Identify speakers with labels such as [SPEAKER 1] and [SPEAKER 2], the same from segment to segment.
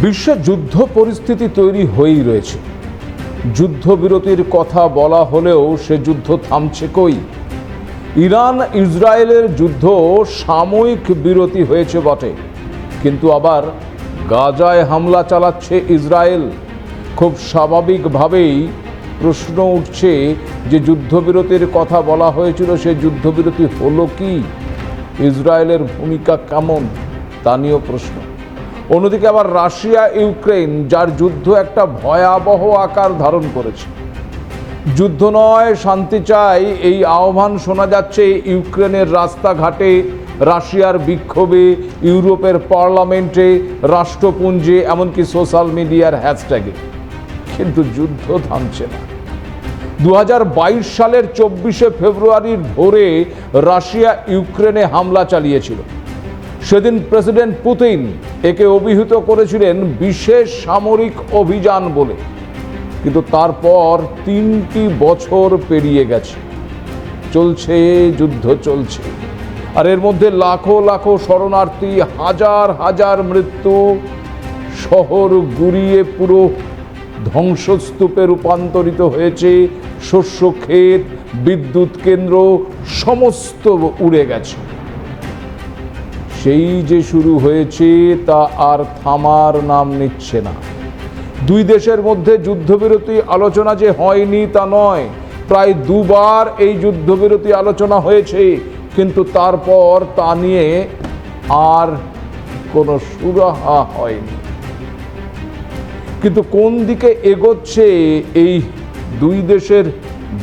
[SPEAKER 1] বিশ্বে যুদ্ধ পরিস্থিতি তৈরি হয়েই রয়েছে। যুদ্ধবিরতির কথা বলা হলেও সে যুদ্ধ থামছে কই? ইরান, ইসরায়েলের যুদ্ধ সাময়িক বিরতি হয়েছে বটে, কিন্তু আবার গাজায় হামলা চালাচ্ছে ইসরায়েল। খুব স্বাভাবিকভাবেই প্রশ্ন উঠছে যে যুদ্ধবিরতির কথা বলা হয়েছিল সে যুদ্ধবিরতি হলো কি? ইসরায়েলের ভূমিকা কেমন? তা নিয়েও প্রশ্ন। অন্যদিকে আবার রাশিয়া ইউক্রেন যার যুদ্ধ একটা ভয়াবহ আকার ধারণ করেছে। যুদ্ধ নয়, শান্তি চাই, এই আহ্বান শোনা যাচ্ছে ইউক্রেনের রাস্তাঘাটে, রাশিয়ার বিক্ষোভে, ইউরোপের পার্লামেন্টে, রাষ্ট্রপুঞ্জে, এমনকি সোশ্যাল মিডিয়ার হ্যাশট্যাগে। কিন্তু যুদ্ধ থামছে না। দু হাজার বাইশ সালের চব্বিশে ফেব্রুয়ারির ভোরে রাশিয়া ইউক্রেনে হামলা চালিয়েছিল। সেদিন প্রেসিডেন্ট পুতিন একে অভিহিত করেছিলেন বিশেষ সামরিক অভিযান বলে। কিন্তু তারপর তিনটি বছর পেরিয়ে গেছে। চলছে, যুদ্ধ চলছে। আর এর মধ্যে লাখো লাখো শরণার্থী, হাজার হাজার মৃত্যু, শহর গুড়িয়ে পুরো ধ্বংসস্তূপে রূপান্তরিত হয়েছে। শস্য, ক্ষেত, বিদ্যুৎ কেন্দ্র, সমস্ত উড়ে গেছে। সেই যে শুরু হয়েছে তা আর থামার নাম নিচ্ছে না। দুই দেশের মধ্যে যুদ্ধবিরতি আলোচনা যে হয়নি তা নয়। প্রায় দুবার এই যুদ্ধবিরতি আলোচনা হয়েছে, কিন্তু তারপর তা নিয়ে আর কোনো সুরাহা হয়নি। কিন্তু কোন দিকে এগোচ্ছে এই দুই দেশের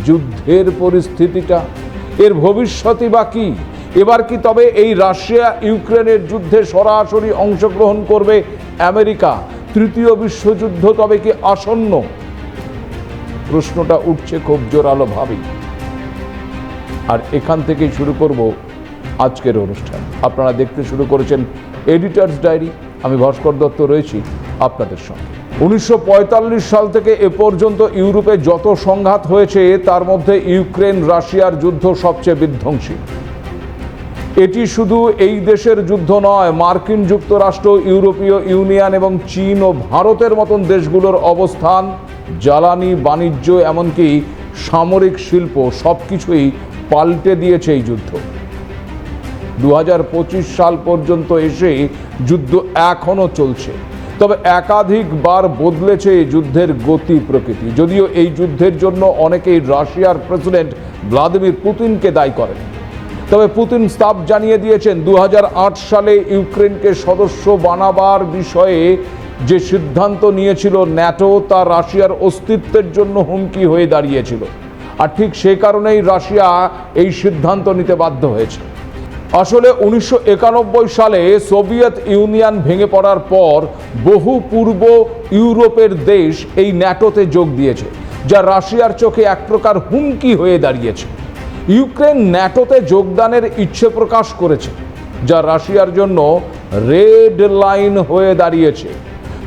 [SPEAKER 1] যুদ্ধের পরিস্থিতিটা? এর ভবিষ্যৎই বা কি? এবার কি তবে এই রাশিয়া ইউক্রেনের যুদ্ধে সরাসরি অংশগ্রহণ করবে আমেরিকা? তৃতীয় বিশ্বযুদ্ধ তবে কি আসন্ন? প্রশ্নটা উঠছে খুব জোরালোভাবেই আর এখান থেকেই শুরু করব আজকের অনুষ্ঠান। আপনারা দেখতে শুরু করেছেন এডিটার্স ডায়েরি আমি ভাস্কর দত্ত রয়েছি আপনাদের সঙ্গে। উনিশশো পঁয়তাল্লিশ সাল থেকে এ পর্যন্ত ইউরোপে যত সংঘাত হয়েছে, তার মধ্যে ইউক্রেন রাশিয়ার যুদ্ধ সবচেয়ে বিধ্বংসী। এটি শুধু এই দেশের যুদ্ধ নয়, মার্কিন যুক্তরাষ্ট্র, ইউরোপীয় ইউনিয়ন এবং চীন ও ভারতের মতন দেশগুলোর অবস্থান, জ্বালানি, বাণিজ্য, এমনকি সামরিক শিল্প সব কিছুই পাল্টে দিয়েছে এই যুদ্ধ। দু হাজার পঁচিশ সাল পর্যন্ত এসে যুদ্ধ এখনও চলছে। তবে একাধিকবার বদলেছে এই যুদ্ধের গতি প্রকৃতি। যদিও এই যুদ্ধের জন্য অনেকেই রাশিয়ার প্রেসিডেন্ট ভ্লাদিমির পুতিনকে দায়ী করেন। তবে পুতিন স্তাব জানিয়ে দিয়েছেন দু হাজার আট সালে ইউক্রেনকে সদস্য বানাবার বিষয়ে যে সিদ্ধান্ত নিয়েছিল ন্যাটো, তা রাশিয়ার অস্তিত্বের জন্য হুমকি হয়ে দাঁড়িয়েছিল। আর ঠিক সে কারণেই রাশিয়া এই সিদ্ধান্ত নিতে বাধ্য হয়েছে। আসলে উনিশশো একানব্বই সালে সোভিয়েত ইউনিয়ন ভেঙে পড়ার পর বহু পূর্ব ইউরোপের দেশ এই ন্যাটোতে যোগ দিয়েছে, যা রাশিয়ার চোখে এক প্রকার হুমকি হয়ে দাঁড়িয়েছে। ইউক্রেন ন্যাটোতে যোগদানের ইচ্ছে প্রকাশ করেছে, যা রাশিয়ার জন্য রেড লাইন হয়ে দাঁড়িয়েছে।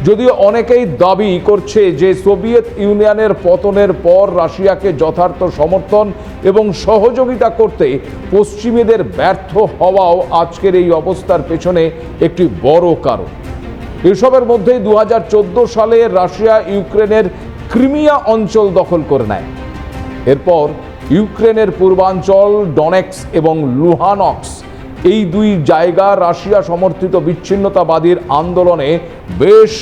[SPEAKER 1] যদিও অনেকেই দাবি করছে যে সোভিয়েত ইউনিয়নের পতনের পর রাশিয়াকে যথার্থ সমর্থন এবং সহযোগিতা করতে পশ্চিমীদের ব্যর্থ হওয়াও আজকের এই অবস্থার পেছনে একটি বড় কারণ। এসবের মধ্যেই দু হাজার চোদ্দ সালে রাশিয়া ইউক্রেনের ক্রিমিয়া অঞ্চল দখল করে নেয়। এরপর ইউক্রেনের পূর্বাঞ্চল, ডনেক্স এবং লুহানক্স। এই দুই জায়গা রাশিয়া সমর্থিত বিচ্ছিন্নতাবাদীর আন্দোলনে বেশ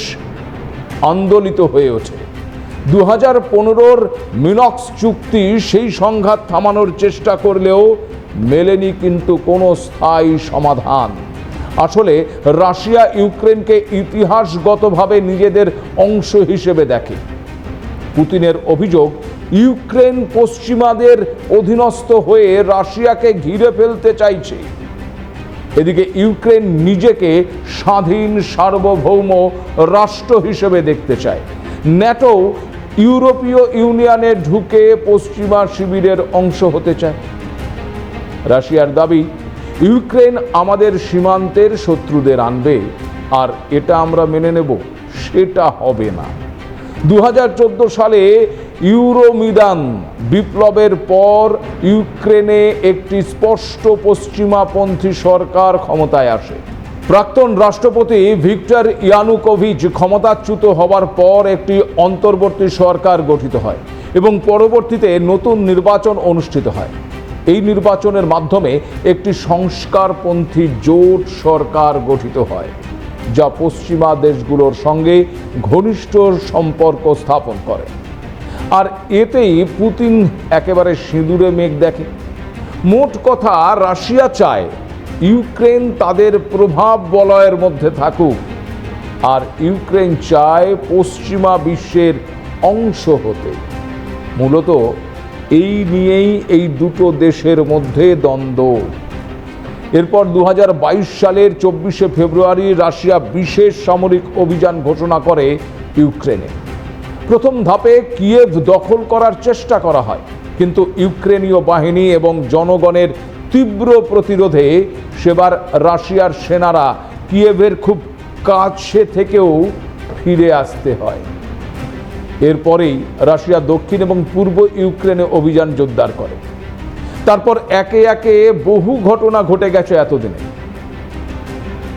[SPEAKER 1] আন্দোলিত হয়ে ওঠে। দু হাজার পনেরোর মিনক্স চুক্তি সেই সংঘাত থামানোর চেষ্টা করলেও মেলেনি কিন্তু কোনো স্থায়ী সমাধান। আসলে রাশিয়া ইউক্রেনকে ইতিহাসগতভাবে নিজেদের অংশ হিসেবে দেখে। পুতিনের অভিযোগ ইউক্রেন পশ্চিমাদের অধীনস্থ হয়ে রাশিয়াকে ঘিরে ফেলতে চাইছে। এদিকে ইউক্রেন নিজেকে স্বাধীন সার্বভৌম রাষ্ট্র হিসেবে দেখতে চায়। ন্যাটো ইউরোপীয় ইউনিয়নে ঢুকে পশ্চিমা শিবিরের অংশ হতে চায়। রাশিয়ার দাবি, ইউক্রেন আমাদের সীমান্তের শত্রুদের আনবে, আর এটা আমরা মেনে নেব, সেটা হবে না। দু হাজার চোদ্দ সালে ইউরোমিদান বিপ্লবের পর ইউক্রেনে একটি স্পষ্ট পশ্চিমাপন্থী সরকার ক্ষমতায় আসে। প্রাক্তন রাষ্ট্রপতি ভিক্টর ইয়ানুকোভিচ ক্ষমতাচ্যুত হবার পর একটি অন্তর্বর্তী সরকার গঠিত হয় এবং পরবর্তীতে নতুন নির্বাচন অনুষ্ঠিত হয়। এই নির্বাচনের মাধ্যমে একটি সংস্কারপন্থী জোট সরকার গঠিত হয়, যা পশ্চিমা দেশগুলোর সঙ্গে ঘনিষ্ঠ সম্পর্ক স্থাপন করে। আর এতেই পুতিন একেবারে সিঁদুরে মেঘ দেখে। মোট কথা, রাশিয়া চায় ইউক্রেন তাদের প্রভাব বলয়ের মধ্যে থাকুক। আর ইউক্রেন চায় পশ্চিমা বিশ্বের অংশ হতে। মূলত এই নিয়েই এই দুটো দেশের মধ্যে দ্বন্দ্ব। এরপর দু হাজার বাইশ সালের চব্বিশে ফেব্রুয়ারি রাশিয়া বিশেষ সামরিক অভিযান ঘোষণা করে ইউক্রেনে। প্রথম ধাপে কিয়েভ দখল করার চেষ্টা করা হয়। কিন্তু ইউক্রেনীয় বাহিনী এবং জনগণের তীব্র প্রতিরোধে সেবার রাশিয়ার সেনারা কিয়েভের খুব কাছে থেকেও ফিরে আসতে হয়। এরপরেই রাশিয়া দক্ষিণ এবং পূর্ব ইউক্রেনে অভিযান জোরদার করে। তারপর একে একে বহু ঘটনা ঘটে গেছে এতদিনে।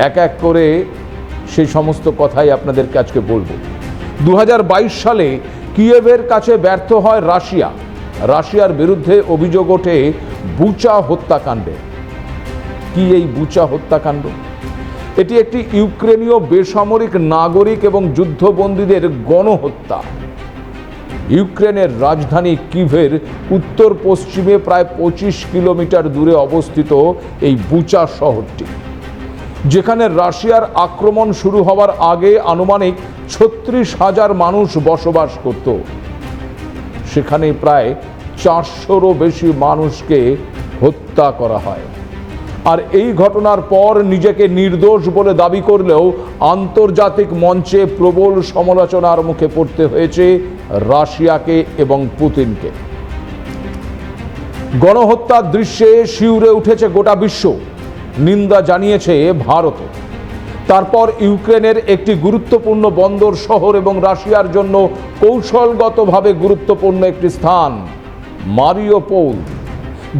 [SPEAKER 1] এক এক করে সেই সমস্ত কথাই আপনাদেরকে আজকে বলব। দু হাজার বাইশ সালে কিয়েভের কাছে ব্যর্থ হয় রাশিয়া। রাশিয়ার বিরুদ্ধে অভিযোগ ওঠে বুচা হত্যাকাণ্ডে। কি এই বুচা হত্যাকাণ্ড? এটি একটি ইউক্রেনীয় বেসামরিক নাগরিক এবং যুদ্ধবন্দীদের গণহত্যা। ইউক্রেনের রাজধানী কিভের উত্তর পশ্চিমে প্রায় পঁচিশ কিলোমিটার দূরে অবস্থিত এই বুচা শহরটি, যেখানে রাশিয়ার আক্রমণ শুরু হওয়ার আগে আনুমানিক ছত্রিশ হাজার মানুষ বসবাস করত। সেখানে প্রায় চারশোরও বেশি মানুষকে হত্যা করা হয়। আর এই ঘটনার পর নিজেকে নির্দোষ বলে দাবি করলেও আন্তর্জাতিক মঞ্চে প্রবল সমালোচনার মুখে পড়তে হয়েছে রাশিয়াকে এবং পুতিনকে। গণহত্যার দৃশ্যে শিউরে উঠেছে গোটা বিশ্ব। নিন্দা জানিয়েছে ভারত তারপর ইউক্রেনের একটি গুরুত্বপূর্ণ বন্দর শহর এবং রাশিয়ার জন্য কৌশলগতভাবে গুরুত্বপূর্ণ একটি স্থান, মারিওপোল,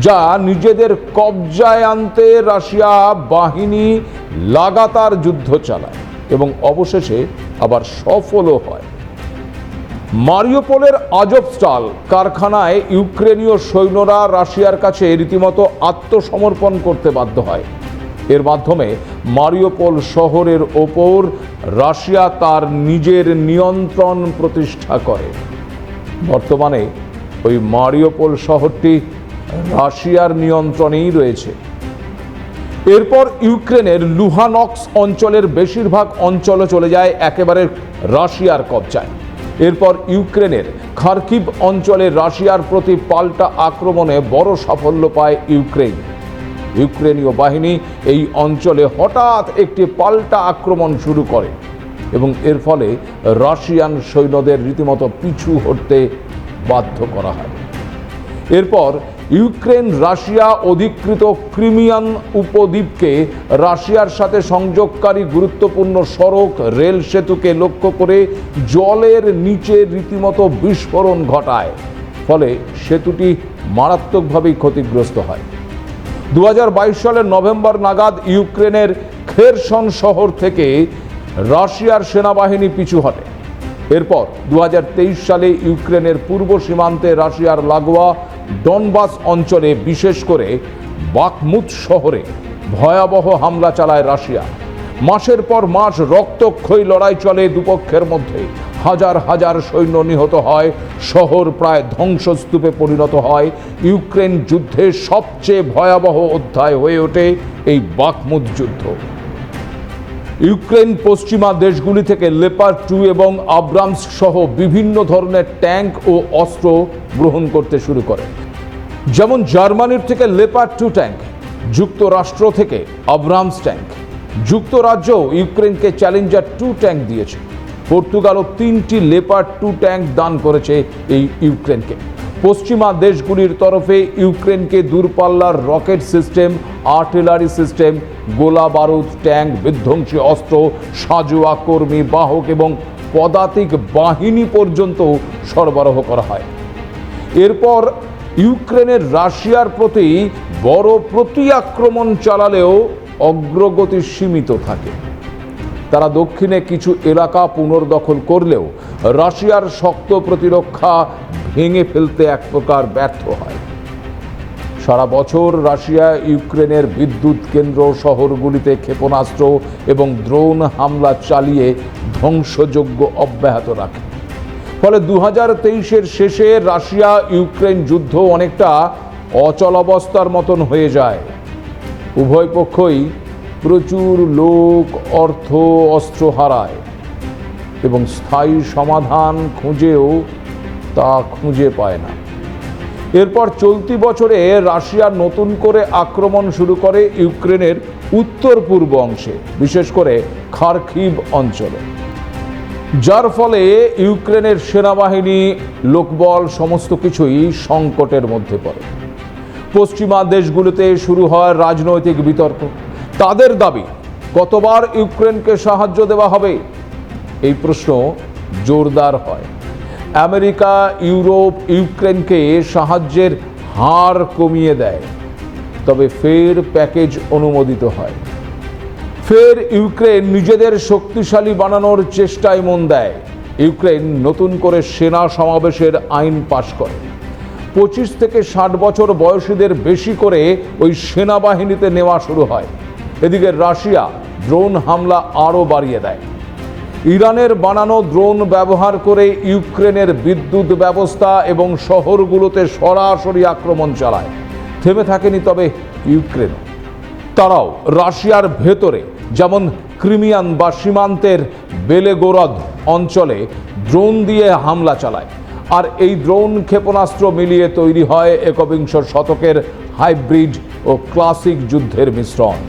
[SPEAKER 1] যা নিজেদের কবজায় আনতে রাশিয়া বাহিনী লাগাতার যুদ্ধ চালায় এবং অবশেষে আবার সফলও হয়। মারিওপোলের আজবস্টাল কারখানায় ইউক্রেনীয় সৈন্যরা রাশিয়ার কাছে রীতিমতো আত্মসমর্পণ করতে বাধ্য হয়। এর মাধ্যমে মারিওপোল শহরের ওপর রাশিয়া তার নিজের নিয়ন্ত্রণ প্রতিষ্ঠা করে। বর্তমানে ওই মারিওপোল শহরটি রাশিয়ার নিয়ন্ত্রণেই রয়েছে। এরপর ইউক্রেনের লুহানক্স অঞ্চলের বেশিরভাগ অঞ্চলে চলে যায় একেবারে রাশিয়ার কবজায়। এরপর ইউক্রেনের খার্কিভ অঞ্চলে রাশিয়ার প্রতি পাল্টা আক্রমণে বড় সাফল্য পায় ইউক্রেন ইউক্রেনীয় বাহিনী এই অঞ্চলে হঠাৎ একটি পাল্টা আক্রমণ শুরু করে এবং এর ফলে রাশিয়ান সৈন্যদের রীতিমতো পিছু হটতে বাধ্য করা হয়। এরপর ইউক্রেন রাশিয়া অধিকৃত ক্রিমিয়ান উপদ্বীপকে রাশিয়ার সাথে সংযোগকারী গুরুত্বপূর্ণ সড়ক, রেল সেতুকে লক্ষ্য করে জলের নিচে রীতিমতো বিস্ফোরণ ঘটায়। ফলে সেতুটি মারাত্মকভাবেই ক্ষতিগ্রস্ত হয়। দু হাজার বাইশ সালের নভেম্বর নাগাদ ইউক্রেনের খেরসন শহর থেকে রাশিয়ার সেনাবাহিনী পিছু হটে। এরপর দু হাজার তেইশ সালে ইউক্রেনের পূর্ব সীমান্তে রাশিয়ার লাগোয়া ডনবাস অঞ্চলে বিশেষ করে বাকমুত শহরে ভয়াবহ হামলা চালায় রাশিয়া। মাসের পর মাস রক্তক্ষয়ী লড়াই চলে দুপক্ষের মধ্যে। হাজার হাজার সৈন্য নিহত হয়, শহর প্রায় ধ্বংসস্তূপে পরিণত হয়। ইউক্রেন যুদ্ধের সবচেয়ে ভয়াবহ অধ্যায় হয়ে ওঠে এই বাকমুত যুদ্ধ। ইউক্রেন পশ্চিমা দেশগুলি থেকে লেপার টু এবং আব্রামস সহ বিভিন্ন ধরনের ট্যাঙ্ক ও অস্ত্র গ্রহণ করতে শুরু করে। যেমন জার্মানির থেকে লেপার টু ট্যাঙ্ক, যুক্তরাষ্ট্র থেকে আব্রামস ট্যাঙ্ক। যুক্তরাজ্য ইউক্রেনকে চ্যালেঞ্জার টু ট্যাঙ্ক দিয়েছে। পর্তুগালও তিনটি লেপার টু ট্যাঙ্ক দান করেছে এই ইউক্রেনকে। পশ্চিমা দেশগুলির তরফে ইউক্রেনকে দূরপাল্লার রকেট সিস্টেম, আর্টিলারি সিস্টেম, গোলা বারুদ ট্যাঙ্ক, বিধ্বংসী অস্ত্র, সাজোয়া কর্মী, বাহক এবং পদাতিক বাহিনী পর্যন্ত সরবরাহ করা হয়। এরপর ইউক্রেনের রাশিয়ার প্রতি বড় প্রতি আক্রমণ চালালেও অগ্রগতি সীমিত থাকে। তারা দক্ষিণে কিছু এলাকা পুনর্দখল করলেও রাশিয়ার শক্ত প্রতিরক্ষা ভেঙে ফেলতে এক প্রকার ব্যর্থ হয়। সারা বছর রাশিয়া ইউক্রেনের বিদ্যুৎ কেন্দ্র শহরগুলিতে ক্ষেপণাস্ত্র এবং ড্রোন হামলা চালিয়ে ধ্বংসযোগ্য অব্যাহত রাখে। ফলে দু হাজার তেইশের শেষে রাশিয়া ইউক্রেন যুদ্ধ অনেকটা অচলাবস্থার মতন হয়ে যায়। উভয় পক্ষই প্রচুর লোক, অর্থ, অস্ত্র হারায় এবং স্থায়ী সমাধান খুঁজেও তা খুঁজে পায় না। এরপর চলতি বছরে রাশিয়া নতুন করে আক্রমণ শুরু করে ইউক্রেনের উত্তর পূর্ব অংশে, বিশেষ করে খারখিব অঞ্চলে। যার ফলে ইউক্রেনের সেনাবাহিনী, লোকবল, সমস্ত কিছুই সংকটের মধ্যে পড়ে। পশ্চিমা দেশগুলোতে শুরু হয় রাজনৈতিক বিতর্ক। তাদের দাবি, কতবার ইউক্রেনকে সাহায্য দেওয়া হবে? এই প্রশ্ন জোরদার হয়। আমেরিকা, ইউরোপ, ইউক্রেনকে সাহায্যের হার কমিয়ে দেয়। তবে ফের প্যাকেজ অনুমোদিত হয়। ফের ইউক্রেন নিজেদের শক্তিশালী বানানোর চেষ্টায় মন দেয়। ইউক্রেন নতুন করে সেনা সমাবেশের আইন পাশ করে। পঁচিশ থেকে ষাট বছর বয়সীদের বেশি করে ওই সেনাবাহিনীতে নেওয়া শুরু হয়। এদিকে রাশিয়া ড্রোন হামলা আরও বাড়িয়ে দেয়। ইরানের বানানো ড্রোন ব্যবহার করে ইউক্রেনের বিদ্যুৎ ব্যবস্থা এবং শহরগুলোতে সরাসরি আক্রমণ চালায়। থেমে থাকেনি তবে ইউক্রেন তারাও রাশিয়ার ভেতরে, যেমন ক্রিমিয়ান বা সীমান্তের বেলেগোরদ অঞ্চলে ড্রোন দিয়ে হামলা চালায়। আর এই ড্রোন ক্ষেপণাস্ত্র মিলিয়ে তৈরি হয় একবিংশ শতকের হাইব্রিড ও ক্লাসিক যুদ্ধের মিশ্রণ।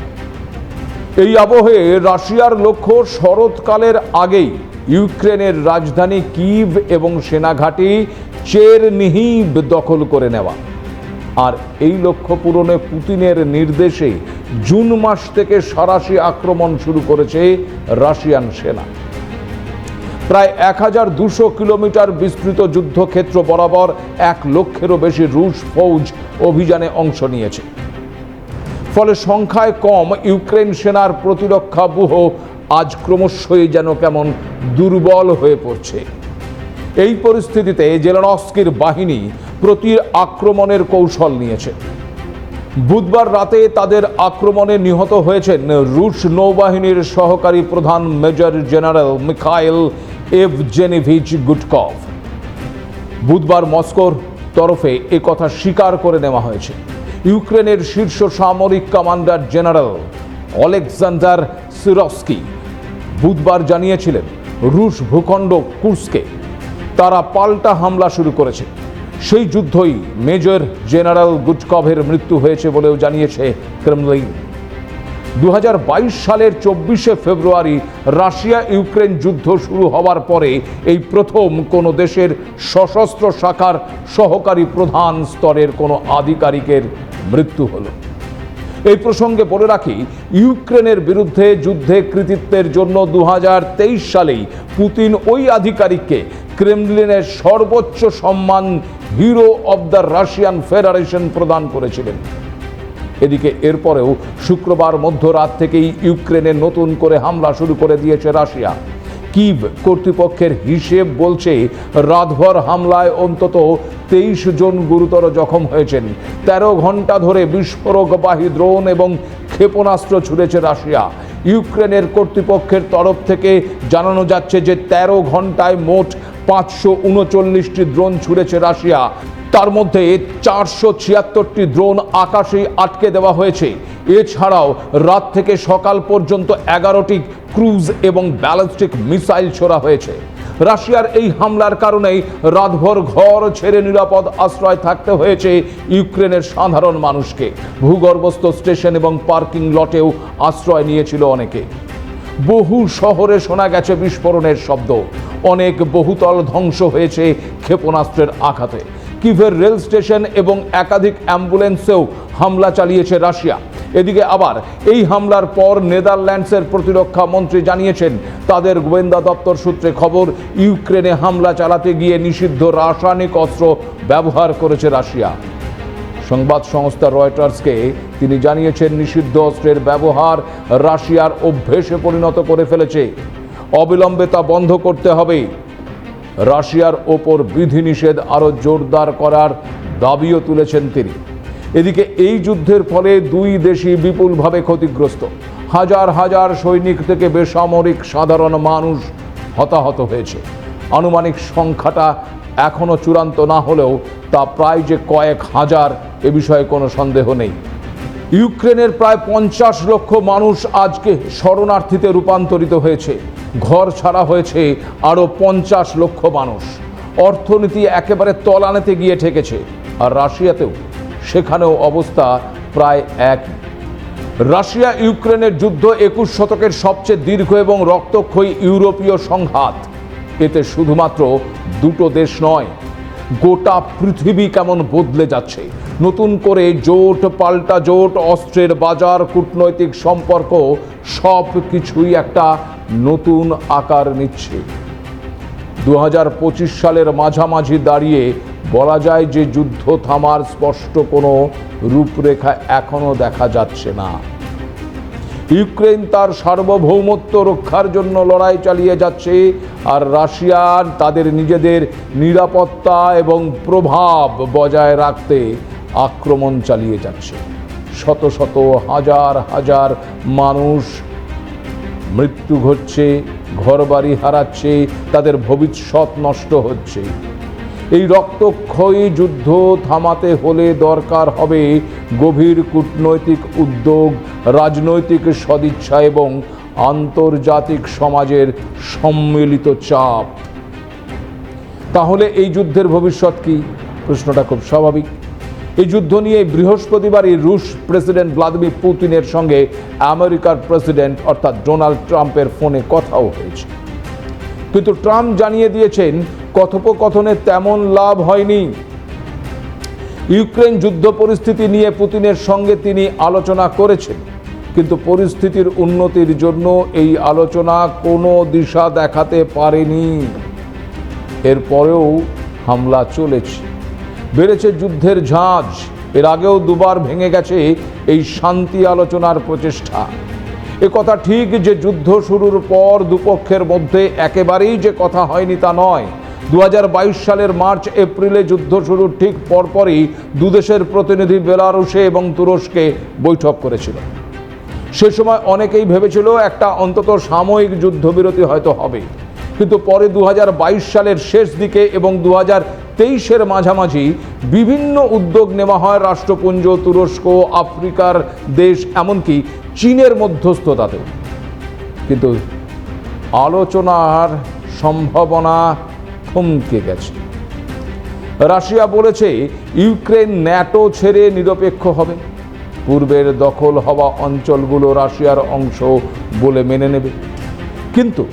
[SPEAKER 1] এই আবহে রাশিয়ার লক্ষ্য শরৎকালের আগেই ইউক্রেনের রাজধানী কিভ এবং সেনাঘাঁটি চেরনিহিব দখল করে নেওয়া। আর এই লক্ষ্য পূরণে পুতিনের নির্দেশে জুন মাস থেকে সরাসরি আক্রমণ শুরু করেছে রাশিয়ান সেনা। প্রায় এক হাজার দুশো কিলোমিটার বিস্তৃত যুদ্ধক্ষেত্র বরাবর এক লক্ষেরও বেশি রুশ ফৌজ অভিযানে অংশ নিয়েছে। ফলে সংখ্যায় কম ইউক্রেন সেনার প্রতিরক্ষা ব্যূহ আজ ক্রমশই যেন কেমন দুর্বল হয়ে পড়ছে। এই পরিস্থিতিতে জেলানস্কির বাহিনী প্রতি আক্রমণের কৌশল নিয়েছে। বুধবার রাতে তাদের আক্রমণে নিহত হয়েছেন রুশ নৌবাহিনীর সহকারী প্রধান major general Mikhail Yevgenyevich Gutkov বুধবার মস্কোর তরফে কথা স্বীকার করে নেওয়া হয়েছে। ইউক্রেনের শীর্ষ সামরিক কমান্ডার জেনারেল অলেকজান্ডার সিরস্কি বুধবার জানিয়েছিলেন, রুশ ভূখণ্ড কুর্সকে তারা পাল্টা হামলা শুরু করেছে। সেই যুদ্ধই মেজর জেনারেল গুটকভের মৃত্যু হয়েছে বলেও জানিয়েছে ক্রেমলিন। দু হাজার বাইশ সালের চব্বিশে ফেব্রুয়ারি রাশিয়া ইউক্রেন যুদ্ধ শুরু হওয়ার পরে এই প্রথম কোনো দেশের সশস্ত্র শাখার সহকারী প্রধান স্তরের কোনো আধিকারিকের মৃত্যু হলো। এই প্রসঙ্গে বলে রাখি, ইউক্রেনের বিরুদ্ধে যুদ্ধে কৃতিত্বের জন্য দু হাজার তেইশ সালেই পুতিন ওই আধিকারিককে ক্রেমলিনের সর্বোচ্চ সম্মান hero of the Russian Federation প্রদান করেছিলেন। এদিকে এরপরেও শুক্রবার মধ্যরাত থেকেই ইউক্রেনে নতুন করে হামলা শুরু করে দিয়েছে রাশিয়া। কিভ কর্তৃপক্ষের হিসেব বলছে, রাতভর হামলায় অন্তত তেইশ জন গুরুতর জখম হয়েছেন। তেরো ঘণ্টা ধরে বিস্ফোরকবাহী ড্রোন এবং ক্ষেপণাস্ত্র ছুড়েছে রাশিয়া। ইউক্রেনের কর্তৃপক্ষের তরফ থেকে জানানো যাচ্ছে যে তেরো ঘন্টায় মোট পাঁচশো উনচল্লিশটি ড্রোন ছুড়েছে রাশিয়া। তার মধ্যে চারশো ছিয়াত্তরটি ড্রোন আকাশে আটকে দেওয়া হয়েছে। এছাড়াও রাত থেকে সকাল পর্যন্ত এগারোটি ক্রুজ এবং ব্যালিস্টিক মিসাইল ছোড়া হয়েছে। রাশিয়ার এই হামলার কারণেই রাতভর ঘর ছেড়ে নিরাপদ আশ্রয় থাকতে হয়েছে ইউক্রেনের সাধারণ মানুষকে। ভূগর্ভস্থ স্টেশন এবং পার্কিং লটেও আশ্রয় নিয়েছিল অনেকে। বহু শহরে শোনা গেছে বিস্ফোরণের শব্দ। অনেক বহুতল ধ্বংস হয়েছে ক্ষেপণাস্ত্রের আঘাতে। কিভের রেল স্টেশন এবং একাধিক অ্যাম্বুলেন্সেও হামলা চালিয়েছে রাশিয়া। এদিকে আবার এই হামলার পর নেদারল্যান্ডসের প্রতিরক্ষা মন্ত্রী জানিয়েছেন, তাদের গোয়েন্দা দপ্তর সূত্রে খবর, ইউক্রেনে হামলা চালাতে গিয়ে নিষিদ্ধ রাসায়নিক অস্ত্র ব্যবহার করেছে রাশিয়া। সংবাদ সংস্থা রয়টার্সকে তিনি জানিয়েছেন, নিষিদ্ধ অস্ত্রের ব্যবহার রাশিয়ার অভ্যেসে পরিণত করে ফেলেছে। অবিলম্বে তা বন্ধ করতে হবে। রাশিয়ার ওপর বিধিনিষেধ আরও জোরদার করার দাবিও তুলেছেন তিনি। এদিকে এই যুদ্ধের ফলে দুই দেশই বিপুলভাবে ক্ষতিগ্রস্ত। হাজার হাজার সৈনিক থেকে বেসামরিক সাধারণ মানুষ হতাহত হয়েছে। আনুমানিক সংখ্যাটা এখনও চূড়ান্ত না হলেও তা প্রায় যে কয়েক হাজার এ বিষয়ে কোনো সন্দেহ নেই। ইউক্রেনের প্রায় পঞ্চাশ লক্ষ মানুষ আজকে শরণার্থীতে রূপান্তরিত হয়েছে। ঘর ছাড়া হয়েছে আরও পঞ্চাশ লক্ষ মানুষ। অর্থনীতি একেবারে তলানেতে গিয়ে ঠেকেছে, আর রাশিয়াতেও। সেখানেও অবস্থা প্রায় এক। রাশিয়া ইউক্রেনের যুদ্ধ একুশ শতকের সবচেয়ে দীর্ঘ এবং রক্তক্ষয়ী ইউরোপীয় সংঘাত। এতে শুধুমাত্র দুটো দেশ নয়, গোটা পৃথিবী কেমন বদলে যাচ্ছে। নতুন করে জোট, পাল্টা জোট, অস্ত্রের বাজার, কূটনৈতিক সম্পর্ক সব কিছুই একটা নতুন আকার নিচ্ছে। দু হাজার পঁচিশ সালের মাঝামাঝি দাঁড়িয়ে বলা যায় যে যুদ্ধ থামার স্পষ্ট কোনো রূপরেখা এখনও দেখা যাচ্ছে না। ইউক্রেন তার সার্বভৌমত্ব রক্ষার জন্য লড়াই চালিয়ে যাচ্ছে আর রাশিয়ার তাদের নিজেদের নিরাপত্তা এবং প্রভাব বজায় রাখতে আক্রমণ চালিয়ে যাচ্ছে। শত শত হাজার হাজার মানুষ মৃত্যু ঘটছে, ঘরবাড়ি হারাচ্ছে, তাদের ভবিষ্যৎ নষ্ট হচ্ছে। এই রক্তক্ষয়ী যুদ্ধ থামাতে হলে দরকার হবে গভীর কূটনৈতিক উদ্যোগ, রাজনৈতিক সদিচ্ছা এবং আন্তর্জাতিক সমাজের সম্মিলিত চাপ। তাহলে এই যুদ্ধের ভবিষ্যৎ কি? প্রশ্নটা খুব স্বাভাবিক। এই যুদ্ধ নিয়ে বৃহস্পতিবারই রুশ প্রেসিডেন্ট ভ্লাদিমির পুতিনের সঙ্গে আমেরিকার প্রেসিডেন্ট, অর্থাৎ ডোনাল্ড ট্রাম্পের ফোনে কথাও হয়েছে। কিন্তু ট্রাম্প জানিয়ে দিয়েছেন, কথোপকথনে তেমন লাভ হয়নি। ইউক্রেন যুদ্ধ পরিস্থিতি নিয়ে পুতিনের সঙ্গে তিনি আলোচনা করেছেন। কিন্তু পরিস্থিতির উন্নতির জন্য এই আলোচনা কোনো দিশা দেখাতে পারেনি। এরপরেও হামলা চলেছে। বেড়েছে যুদ্ধের ঝাঁজ। এর আগেও দুবার ভেঙে গেছে এই শান্তি আলোচনার প্রচেষ্টা। এ কথা ঠিক যে যুদ্ধ শুরুর পর দুপক্ষের মধ্যে একেবারেই যে কথা হয়নি তা নয়। দু সালের মার্চ, এপ্রিলে যুদ্ধ শুরুর ঠিক পরপরই দুদেশের প্রতিনিধি বেলারুশে এবং তুরস্কে বৈঠক করেছিল। সে সময় অনেকেই ভেবেছিল একটা অন্তত সাময়িক যুদ্ধবিরতি হয়তো হবে কিন্তু পরে দু হাজার বাইশ সালের শেষ দিকে এবং দু তেইশের মাঝামাঝি বিভিন্ন উদ্যোগ নেওয়া হয় রাষ্ট্রপুঞ্জ, তুরস্ক, আফ্রিকার দেশ, এমনকি চীনের মধ্যস্থতাতেও। কিন্তু আলোচনার সম্ভাবনা থমকে গেছে। রাশিয়া বলেছে, ইউক্রেন ন্যাটো ছেড়ে নিরপেক্ষ হবে। পূর্বের দখল হওয়া অঞ্চলগুলো রাশিয়ার অংশ বলে মেনে নেবে। কিন্তু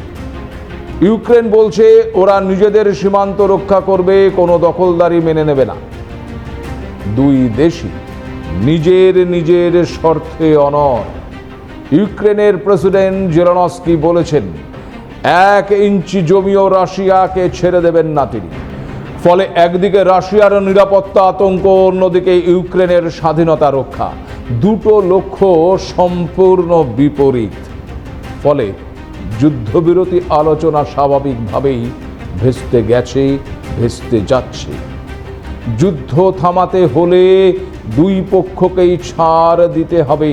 [SPEAKER 1] ইউক্রেন বলছে, ওরা নিজেদের সীমান্ত রক্ষা করবে, কোনো দখলদারি মেনে নেবে না। দুই দেশই নিজের নিজের স্বার্থে অনর ইউক্রেনের প্রেসিডেন্ট জেলনস্কি বলেছেন, এক ইঞ্চি জমিও রাশিয়াকে ছেড়ে দেবেন না তিনি। ফলে একদিকে রাশিয়ার নিরাপত্তা আতঙ্ক, অন্যদিকে ইউক্রেনের স্বাধীনতা রক্ষা। দুটো লক্ষ্য সম্পূর্ণ বিপরীত। ফলে যুদ্ধবিরতি আলোচনা স্বাভাবিকভাবেই ভেস্তে গেছে, ভেস্তে যাচ্ছে। যুদ্ধ থামাতে হলে দুই পক্ষকেই ছাড় দিতে হবে,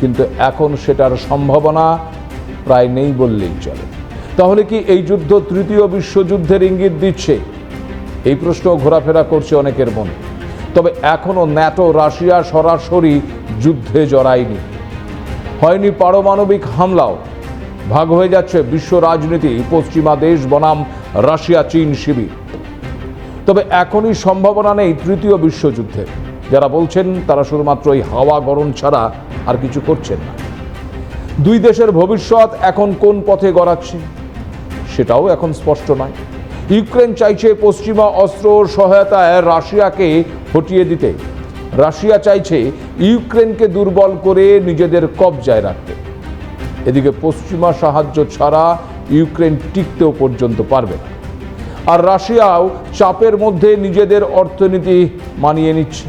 [SPEAKER 1] কিন্তু এখন সেটার সম্ভাবনা প্রায় নেই বললেই চলে। তাহলে কি এই যুদ্ধ তৃতীয় বিশ্বযুদ্ধের ইঙ্গিত দিচ্ছে? এই প্রশ্ন ঘোরাফেরা করছে অনেকের মনে। তবে এখনও ন্যাটো রাশিয়া সরাসরি যুদ্ধে জড়ায়নি। হয়নি পারমাণবিক হামলাও। ভাগ হয়ে যাচ্ছে বিশ্ব রাজনীতি, পশ্চিমা দেশ, বনাম, রাশিয়া, চীন, শিবির। তবে এখনই সম্ভাবনা নেই তৃতীয় বিশ্বযুদ্ধের যারা বলছেন তারা শুধুমাত্র এই হাওয়া গরম ছাড়া আর কিছু করছেন না। দুই দেশের ভবিষ্যৎ এখন কোন পথে গড়াচ্ছে সেটাও এখন স্পষ্ট নয়। ইউক্রেন চাইছে পশ্চিমা অস্ত্র সহায়তায় রাশিয়াকে হটিয়ে দিতে। রাশিয়া চাইছে ইউক্রেনকে দুর্বল করে নিজেদের কবজায় রাখতে। এদিকে পশ্চিমা সাহায্য ছাড়া ইউক্রেন টিকতেও পর্যন্ত পারবে না। আর রাশিয়াও চাপের মধ্যে নিজেদের অর্থনীতি মানিয়ে নিচ্ছে।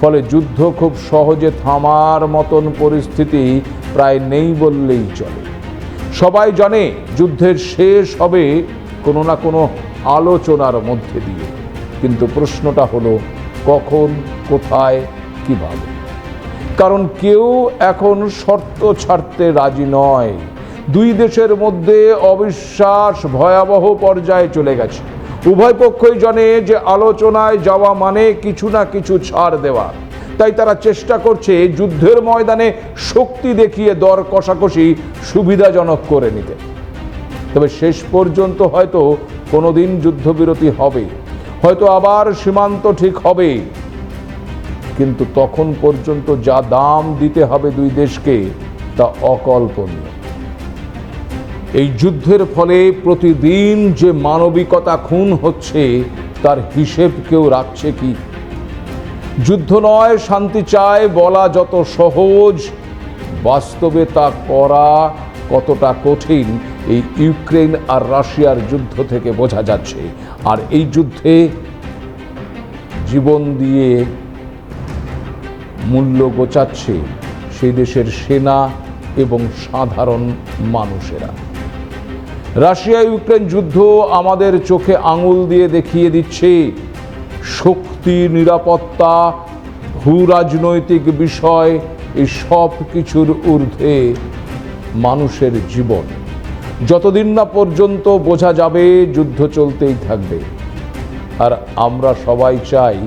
[SPEAKER 1] ফলে যুদ্ধ খুব সহজে থামার মতন পরিস্থিতি প্রায় নেই বললেই চলে। সবাই জানে যুদ্ধের শেষ হবে কোনো না কোনো আলোচনার মধ্যে দিয়ে। কিন্তু প্রশ্নটা হলো, কখন, কোথায়, কীভাবে? কারণ কেউ এখন শর্ত ছাড়তে রাজি নয়। দুই দেশের মধ্যে অবিশ্বাস ভয়াবহ পর্যায়ে চলে গেছে। উভয় পক্ষই জানে যে আলোচনায় যাওয়া মানে কিছু না কিছু ছাড় দেওয়া। তাই তারা চেষ্টা করছে যুদ্ধের ময়দানে শক্তি দেখিয়ে দর কষাকষি সুবিধাজনক করে নিতে। তবে শেষ পর্যন্ত হয়তো কোনোদিন যুদ্ধবিরতি হবে হয়তো আবার সীমান্ত ঠিক হবে কিন্তু তখন পর্যন্ত যা দাম দিতে হবে দুই দেশকে, তা অকল্পনীয়। এই যুদ্ধের ফলে প্রতিদিন যে মানবিকতা খুন হচ্ছে, তার হিসেব কেউ রাখছে কি? যুদ্ধ নয়, শান্তি চায় বলা যত সহজ। বাস্তবে তা করা কতটা কঠিন, এই ইউক্রেন আর রাশিয়ার যুদ্ধ থেকে বোঝা যাচ্ছে। আর এই যুদ্ধে জীবন দিয়ে মূল্য গোচাচ্ছে সেই দেশের সেনা এবং সাধারণ মানুষেরা। রাশিয়া ইউক্রেন যুদ্ধ আমাদের চোখে আঙুল দিয়ে দেখিয়ে দিচ্ছে। শক্তি, নিরাপত্তা ভূ রাজনৈতিক বিষয়, এই সব কিছুর ঊর্ধ্বে মানুষের জীবন। যতদিন না পর্যন্ত বোঝা যাবে, যুদ্ধ চলতেই থাকবে। আর আমরা সবাই চাই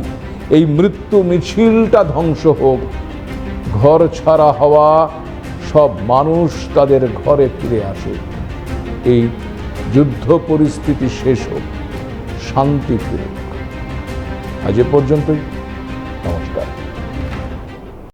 [SPEAKER 1] এই মৃত্যু মিছিলটা ধ্বংস হোক। ঘর ছাড়া হওয়া সব মানুষ তাদের ঘরে ফিরে আসে। এই যুদ্ধ পরিস্থিতি শেষ হোক, শান্তি ফিরুক আজ এ পর্যন্তই।